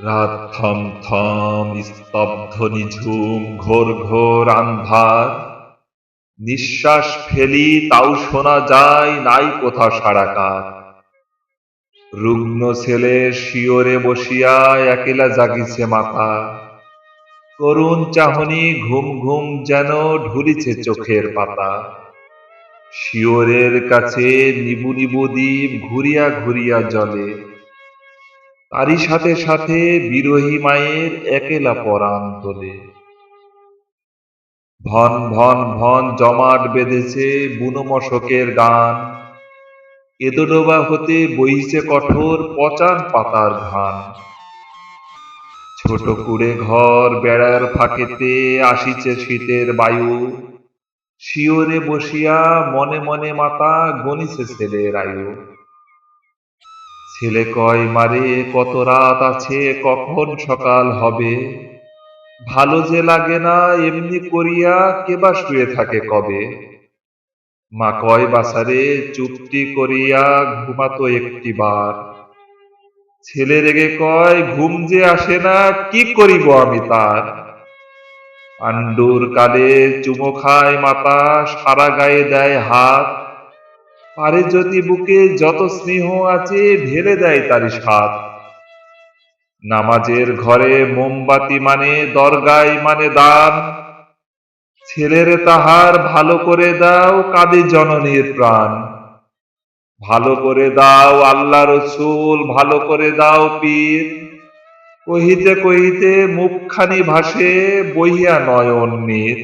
রাত থম থম স্তব্ধ নিঝুম ঘোর ঘোর আন্ধার। নিঃশ্বাস ফেলি, তাও শোনা যায়, নাই কোথা সারাকার। রুগ্ন ছেলে শিওরে বসিয়া একেলা জাগিছে মাথা। করুণ চাহনি ঘুম ঘুম যেন ঢুলিছে চোখের পাতা। শিওরের কাছে নিবু নিবু দ্বীপ ঘুরিয়া ঘুরিয়া জলে তারই সাথে সাথে বিরোহী মায়ের একেলা পরাণ তোলে। ভন ভন ভন জমাট বেঁধেছে বুনো মশকের গান। এদোডোবা হতে বইছে কঠোর পচান পাতার ঘান ছোট কুড়ে ঘর বেড়ার ফাঁকেতে আসিছে শীতের বায়ু। শিওরে বসিয়া মনে মনে মাতা গনিছে ছেলের আয়ু। ছেলে কয়, মারে, কত রাত আছে, কখন সকাল হবে? ভালো যে লাগে না, এমনি করিয়া কেবা শুয়ে থাকে কবে? মা কয়, বাসারে চুপটি করিয়া ঘুমাতো একটি বার। ছেলে রেগে কয়, ঘুম যে আসে না, কি করিব আমি তার? পাণ্ডুর কালে চুমো খায় মাতা, সারা গায়ে দেয় হাত। পারে যদি বুকে যত স্নেহ আছে, ঢেলে দেয় তারি সাত নামাজের ঘরে মোমবাতি মানে দরগায় মানে দান। ছেলেরে তাহার ভালো করে দাও, কাঁদে জননীর প্রাণ। ভালো করে দাও আল্লাহ রসুল, ভালো করে দাও পীর। কহিতে কহিতে মুখখানি ভাসে বইয়া নয়ন নীর।